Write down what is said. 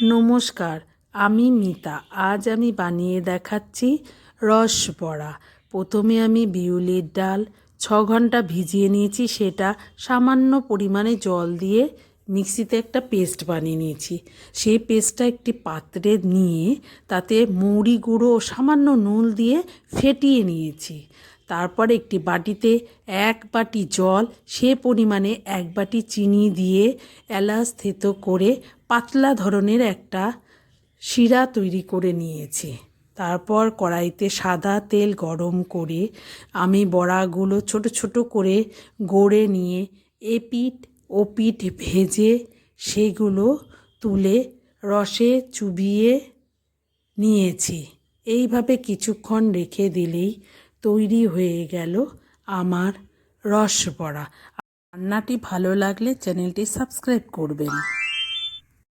নমস্কার, আমি মিতা। আজ আমি বানিয়ে দেখাচ্ছি রস বড়া। প্রথমে আমি বিউলির ডাল, ছ ঘণ্টা ভিজিয়ে নিয়েছি সেটা সামান্য পরিমাণে জল দিয়ে মিক্সিতে একটা পেস্ট বানিয়ে নিয়েছি। সেই পেস্টটা একটি পাত্রে নিয়ে তাতে মৌরি গুঁড়ো ও সামান্য নুন দিয়ে ফেটিয়ে নিয়েছি। তারপর একটি বাটিতে এক বাটি জল, সে পরিমাণে এক বাটি চিনি দিয়ে এলাচ থেতো করে পাতলা ধরনের একটা শিরা তৈরি করে নিয়েছি। তারপর কড়াইতে সাদা তেল গরম করে আমি বড়াগুলো ছোট ছোট করে গড়ে নিয়ে এপিঠ পিঠ ভেজে সেগুলো তুলে রসে চুবিয়ে নিয়েছি। এইভাবে কিছুক্ষণ রেখে দিলেই তৈরি হয়ে গেল আমার রস বড়া। রান্নাটি ভালো লাগলে চ্যানেলটি সাবস্ক্রাইব করবেন।